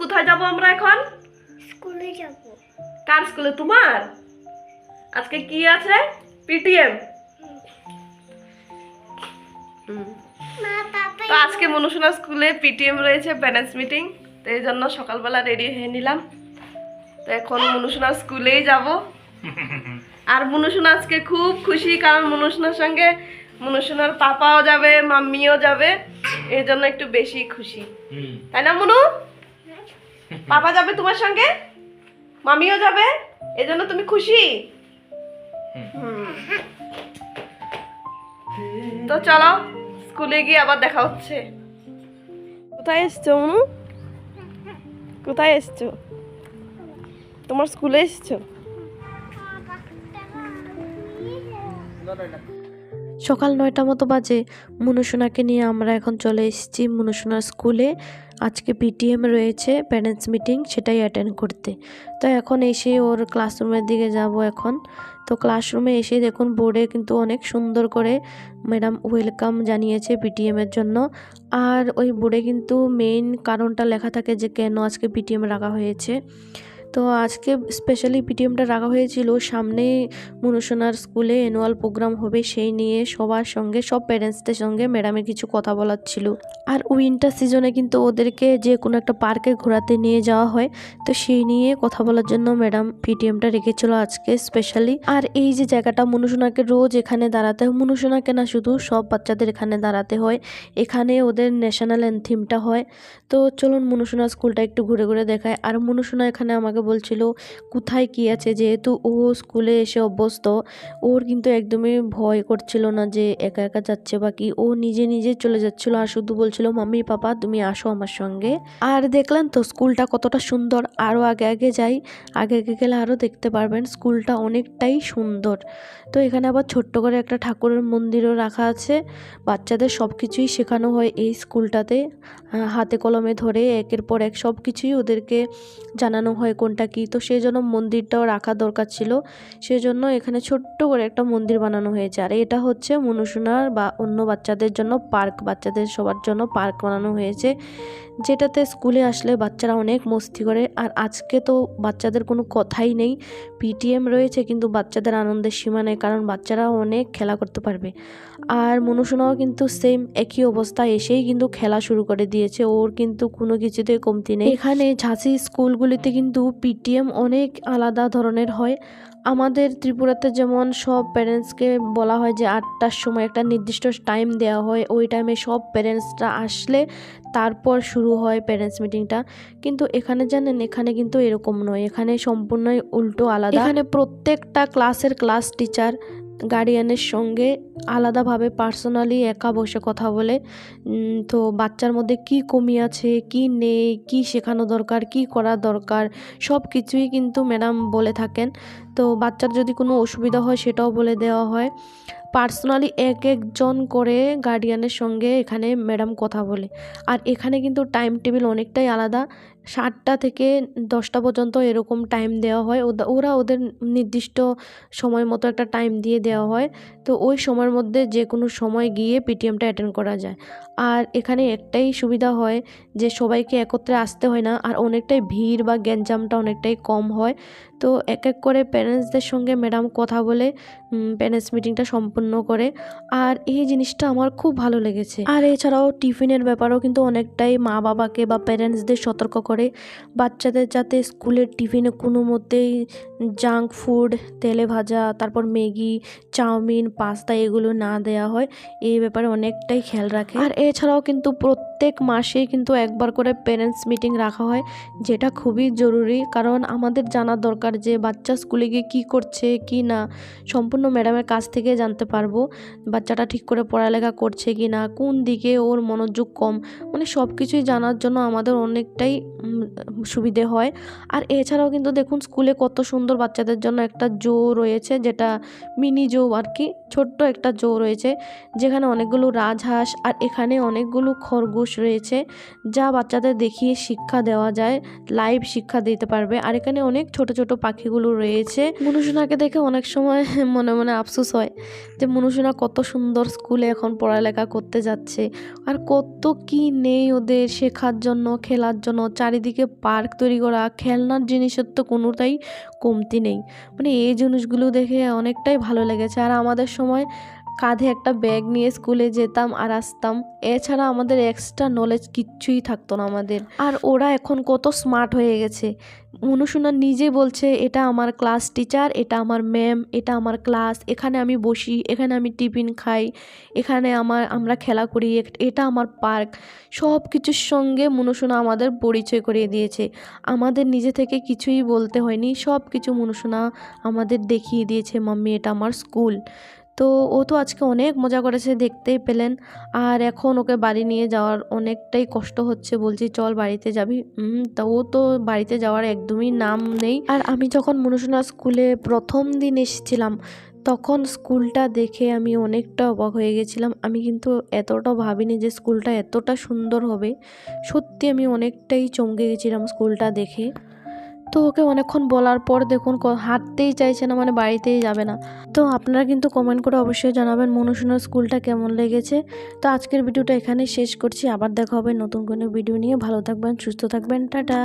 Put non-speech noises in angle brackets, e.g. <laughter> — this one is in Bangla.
কোথায় যাব আমরা এখন? স্কুলে যাব। কার স্কুলে? তোমার? আজকে কি আছে? পিটিএম তো আজকে মনুষণা স্কুলে পিটিএম রয়েছে প্যারেন্টস মিটিং। তো এই জন্য সকালবেলা রেডি হয়ে নিলাম। তো এখন মনুষণা স্কুলেই যাব। আর মনুষণা আজকে খুব খুশি কারণ মনুষণার সঙ্গে মনুষণার পাপাও যাবে মাম্মিও যাবে। এই জন্য একটু বেশি খুশি। তাই না মনু? পাপা যাবে তোমার সঙ্গে? মামিও যাবে? এই জন্য তুমি খুশি? হুম। তো চলো স্কুলে গিয়ে আবার দেখা হচ্ছে। কোথায় এসছো মনু? কোথায় এসছো? তোমার স্কুলে এসছো? সকাল নয়টা মতো বাজে। মনুসোনাকে নিয়ে আমরা এখন চলে এসেছি মনুসোনার স্কুলে। আজকে পিটিএম রয়েছে প্যারেন্টস মিটিং সেটাই অ্যাটেন্ড করতে। তো এখন এসে ওর ক্লাসরুমের দিকে যাব এখন। তো ক্লাসরুমে এসে দেখুন বোর্ডে কিন্তু অনেক সুন্দর করে ম্যাডাম ওয়েলকাম জানিয়েছে পিটিএমের জন্য। আর ওই বোর্ডে কিন্তু মেইন কারণটা লেখা থাকে যে কেন আজকে পিটিএম রাখা হয়েছে। তো আজকে স্পেশালি পিটিএমটা রাখা হয়েছিল। সামনে মনুসোনার স্কুলে অ্যানুয়াল প্রোগ্রাম হবে, সেই নিয়ে সবার সঙ্গে, সব প্যারেন্টসদের সঙ্গে ম্যাডামের কিছু কথা বলার ছিল। আর উইন্টার সিজনে কিন্তু ওদেরকে যে কোনো একটা পার্কে ঘোরাতে নিয়ে যাওয়া হয়। তো সেই নিয়ে কথা বলার জন্য ম্যাডাম পিটিএমটা রেখেছিল আজকে স্পেশালি আর এই যে জায়গাটা মনুসোনাকে রোজ এখানে দাঁড়াতে হয়, মনুসোনাকে না শুধু সব বাচ্চাদের এখানে দাঁড়াতে হয়, এখানে ওদের ন্যাশনাল অ্যান্থিমটা হয়। তো চলুন মনুসোনা স্কুলটা একটু ঘুরে ঘুরে দেখায় আর মনুসোনা এখানে আমাকে বলছিল, কোথায় কি আছে? যেহেতু ও স্কুলে এসে অভ্যস্ত, ওর কিন্তু একদমই ভয় করছিল না যে একা একা যাচ্ছে বা কি। ও নিজে নিজে চলে যাচ্ছিল আর শুধু বলছিল, মাম্মি, পাপা, তুমি আসো আমার সঙ্গে। আর দেখলেন তো স্কুলটা কতটা সুন্দর। আরও আগে আগে যাই, আগে আগে গেলে আরও দেখতে পারবেন স্কুলটা অনেকটাই সুন্দর। তো এখানে আবার ছোট্ট করে একটা ঠাকুরের মন্দিরও রাখা আছে। বাচ্চাদের সব কিছুই শেখানো হয় এই স্কুলটাতে। হাতে কলমে ধরে একের পর এক সব কিছুই ওদেরকে জানানো হয় কোনটা কি? তো সেই জন্য মন্দিরটাও রাখা দরকার ছিল। সেজন্য এখানে ছোট্ট করে একটা মন্দির বানানো হয়েছে। আর এটা হচ্ছে মনুসোনার বা অন্য বাচ্চাদের জন্য পার্ক, বাচ্চাদের সবার জন্য পার্ক বানানো হয়েছে। যেটাতে স্কুলে আসলে বাচ্চারা অনেক মস্তি করে। আর আজকে তো বাচ্চাদের কোনো কথাই নেই। পিটিএম রয়েছে কিন্তু বাচ্চাদের আনন্দের সীমা নেই, কারণ বাচ্চারা অনেক খেলা করতে পারবে। আর মনুসোনাও কিন্তু সেম একই অবস্থা, এসেই কিন্তু খেলা শুরু করে দিয়েছে। ওর কিন্তু কোনো কিছুতেই কমতি নেই। এখানে ঝাঁসি স্কুলগুলিতে কিন্তু পিটিএম অনেক আলাদা ধরনের হয়। আমাদের ত্রিপুরাতে যেমন সব প্যারেন্টসকে বলা হয় যে আটটার সময় একটা নির্দিষ্ট টাইম দেওয়া হয়, ওই টাইমে সব প্যারেন্টসরা আসলে তারপর শুরু হয় প্যারেন্টস মিটিংটা কিন্তু এখানে জানেন, এখানে কিন্তু এরকম নয়। এখানে সম্পূর্ণই উল্টো আলাদা। এখানে প্রত্যেকটা ক্লাসের ক্লাস টিচার গার্ডিয়ানের সঙ্গে আলাদাভাবে পার্সোনালি একা বসে কথা বলে। তো বাচ্চার মধ্যে কি কমি আছে, কি নেই, কি শেখানো দরকার, কি করা দরকার সব কিছুই কিন্তু ম্যাডাম বলে থাকেন। তো বাচ্চার যদি কোনো অসুবিধা হয়, সেটাও বলে দেওয়া হয়। পার্সোনালি এক একজন করে গার্ডিয়ানের সঙ্গে এখানে ম্যাডাম কথা বলে। আর এখানে কিন্তু টাইম টেবিল অনেকটাই আলাদা। সাতটা থেকে দশটা পর্যন্ত এরকম টাইম দেওয়া হয়। ওরা ওদের নির্দিষ্ট সময় মতো একটা টাইম দিয়ে দেওয়া হয়। তো ওই সময়ের মধ্যে যে কোনো সময় গিয়ে পিটিএমটা অ্যাটেন্ড করা যায়। আর এখানে একটাই সুবিধা হয় যে সবাইকে একত্রে আসতে হয় না, আর অনেকটাই ভিড় বা গ্যাঞ্জামটা অনেকটাই কম হয়। তো এক এক করে প্যারেন্টসদের সঙ্গে ম্যাডাম কথা বলে প্যারেন্টস মিটিংটা সম্পূর্ণ করে। আর এই জিনিসটা আমার খুব ভালো লেগেছে। আর এছাড়াও টিফিনের ব্যাপারেও কিন্তু অনেকটাই মা বাবাকে বা প্যারেন্টসদের সতর্ক করে। বাচ্চাদের যাতে স্কুলের টিফিনে কোনো মতেই জাঙ্ক ফুড তেলে ভাজা, তারপর ম্যাগি, চাউমিন, পাস্তা এগুলো না দেওয়া হয়, এই ব্যাপারে অনেকটাই খেয়াল রাখে। আর এছাড়াও কিন্তু প্রত্যেক মাসেই কিন্তু একবার করে প্যারেন্টস মিটিং রাখা হয়, যেটা খুবই জরুরি। কারণ আমাদের জানা দরকার যে বাচ্চা স্কুলে গিয়ে কী করছে, কি না, সম্পূর্ণ ম্যাডামের কাছ থেকে জানতে পারব, বাচ্চাটা ঠিক করে পড়ালেখা করছে কি না, কোন দিকে ওর মনোযোগ কম মানে সব কিছুই জানার জন্য আমাদের অনেকটাই সুবিধে হয়। আর এছাড়াও কিন্তু দেখুন, স্কুলে কত সুন্দর বাচ্চাদের জন্য একটা জো রয়েছে, যেটা মিনি জো আর কি। ছোট্ট একটা জো রয়েছে, যেখানে অনেকগুলো রাজহাঁস আর এখানে অনেকগুলো খরগোশ রয়েছে, যা বাচ্চাদের দেখিয়ে শিক্ষা দেওয়া যায় লাইভ শিক্ষা দিতে পারবে। আর এখানে অনেক ছোট ছোট পাখিগুলো রয়েছে। মনুসোনাকে দেখে অনেক সময় <laughs> মনে মনে আফসোস হয় যে মনুসোনা কত সুন্দর স্কুলে এখন পড়ালেখা করতে যাচ্ছে। আর কত কি নেই ওদের শেখার জন্য, খেলার জন্য। চারিদিকে পার্ক তৈরি করা, খেলনার জিনিসের তো কোনোটাই কমতি নেই। মানে এই জিনিসগুলো দেখে অনেকটাই ভালো লেগেছে। আর আমাদের সময় কাঁধে একটা ব্যাগ নিয়ে স্কুলে যেতাম আর আসতাম। এছাড়া আমাদের এক্সট্রা নলেজ কিচ্ছুই থাকতো না আমাদের। আর ওরা এখন কত স্মার্ট হয়ে গেছে। মনুসোনা নিজে বলছে, এটা আমার ক্লাস টিচার এটা আমার ম্যাম এটা আমার ক্লাস এখানে আমি বসি, এখানে আমি টিফিন খাই, এখানে আমার, আমরা খেলা করি এটা আমার পার্ক সব কিছুর সঙ্গে মনুসোনা আমাদের পরিচয় করিয়ে দিয়েছে। আমাদের নিজে থেকে কিছুই বলতে হয়নি সব কিছু মনুসোনা আমাদের দেখিয়ে দিয়েছে, মাম্মি, এটা আমার স্কুল তো ও তো আজকে অনেক মজা করেছে দেখতেই পেলেন। আর এখন ওকে বাড়ি নিয়ে যাওয়ার অনেকটাই কষ্ট হচ্ছে। বলছি, চল বাড়িতে যাবি? তা ও তো বাড়িতে যাওয়ার একদমই নাম নেই। আর আমি যখন মনুসোনা স্কুলে প্রথম দিন এসেছিলাম, তখন স্কুলটা দেখে আমি অনেকটা অবাক হয়ে গেছিলাম। আমি কিন্তু এতটা ভাবিনি যে স্কুলটা এতটা সুন্দর হবে। সত্যি আমি অনেকটাই চমকে গেছিলাম স্কুলটা দেখে। তো ওকে অনেকক্ষণ বলার পর দেখুন হাঁটতেই চাইছে না মানে বাড়িতেই যাবে না। তো আপনারা কিন্তু কমেন্ট করে অবশ্যই জানাবেন মনুসোনার স্কুলটা কেমন লেগেছে। তো আজকের ভিডিওটা এখানেই শেষ করছি। আবার দেখা হবে নতুন কোনো ভিডিও নিয়ে। ভালো থাকবেন, সুস্থ থাকবেন। টাটা!